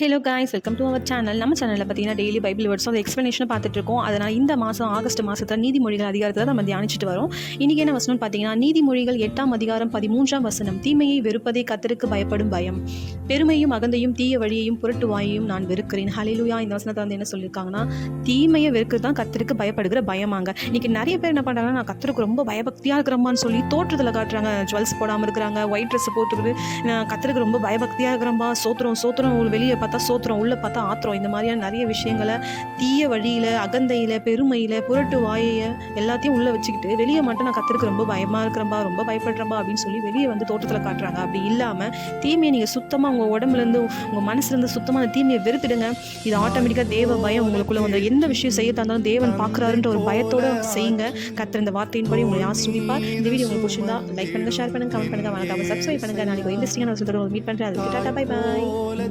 Hello guys welcome to our channel நம்ம சேனலில் பார்த்தீங்கன்னா டெய்லி பைபிள் வேர்ட்ஸும் அதை எக்ஸ்ப்ளனேஷனை பார்த்துட்டு இருக்கோம் அதனால் இந்த மாதம் ஆகஸ்ட் மாதத்தில் நீதிமொழிகள் அதிகாரத்தை நம்ம தியானிச்சுட்டு வரோம். இன்றைக்கி என்ன வசனம்னு பார்த்தீங்கன்னா நீதிமொழிகள் எட்டாம் அதிகாரம் பதிமூன்றாம் வசனம். தீமையை வெறுப்பதே கத்தருக்கு பயப்படும் பயம். பெருமையும் அகந்தையும் தீய வழியையும் புரட்டுவாயையும் நான் வெறுக்கிறேன். ஹலிலுயா இந்த வசனத்தை வந்து என்ன சொல்லியிருக்காங்கன்னா தீமையை வெறுக்கிறது தான் கத்தருக்கு பயப்படுகிற பயமாங்க. இன்றைக்கி நிறைய பேர் என்ன பண்ணுறாங்கன்னா நான் கத்தருக்கு ரொம்ப பயபக்தியாக இருக்கிறம்மான்னு சொல்லி தோற்றத்தில் காட்டுறாங்க. ஜுவல்ஸ் போடாமல் இருக்கிறாங்க. ஒயிட் ட்ரெஸ் போட்டுக்கிட்டு கத்தருக்கு ரொம்ப பயபக்தியாக இருக்கிறம்பா சோத்திரம் சோத்திரம் வெளியே பார்த்தா சோத்திரம் உள்ளே பார்த்தா ஆத்திரம். இந்த மாதிரியான நிறைய விஷயங்களை தீய வழியில் அகந்தையில் பெருமையில் புரட்டு வாயைய எல்லாத்தையும் உள்ளே வச்சுக்கிட்டு வெளியே மட்டும் நான் கத்தருக்கு ரொம்ப பயமாக இருக்கிறம்பா ரொம்ப பயப்படுறம்பா அப்படின்னு சொல்லி வெளியே வந்து தோட்டத்தில் காட்டுறாங்க. அப்படி இல்லாமல் தீமையை நீங்கள் சுத்தமாக உங்கள் உடம்புலேருந்து உங்கள் மனசுலேருந்து சுத்தமாக அந்த தீமையை வெறுத்துடுங்க. இது ஆட்டோமேட்டிக்காக தேவ பயம் உங்களுக்குள்ள வந்து எந்த விஷயம் செய்ய தந்தாலும் தேவன் பார்க்குறாருன்ற ஒரு பயத்தோடு செய்யுங்க. கத்துற இந்த வார்த்தையின்படி உங்களை ஆசிரியப்பார் இந்த வீடியோ உங்களுக்கு பிடிச்சிருந்தா லைக் பண்ணுங்கள் ஷேர் பண்ணுங்க கமெண்ட் பண்ணுங்கள் வணக்கம் சப்ஸ்கிரைப் பண்ணுங்கள் நாளைக்கு நான் சொல்கிறேன் மீட் பண்ணுறேன் அதுக்கு டாட்டா பை பாய்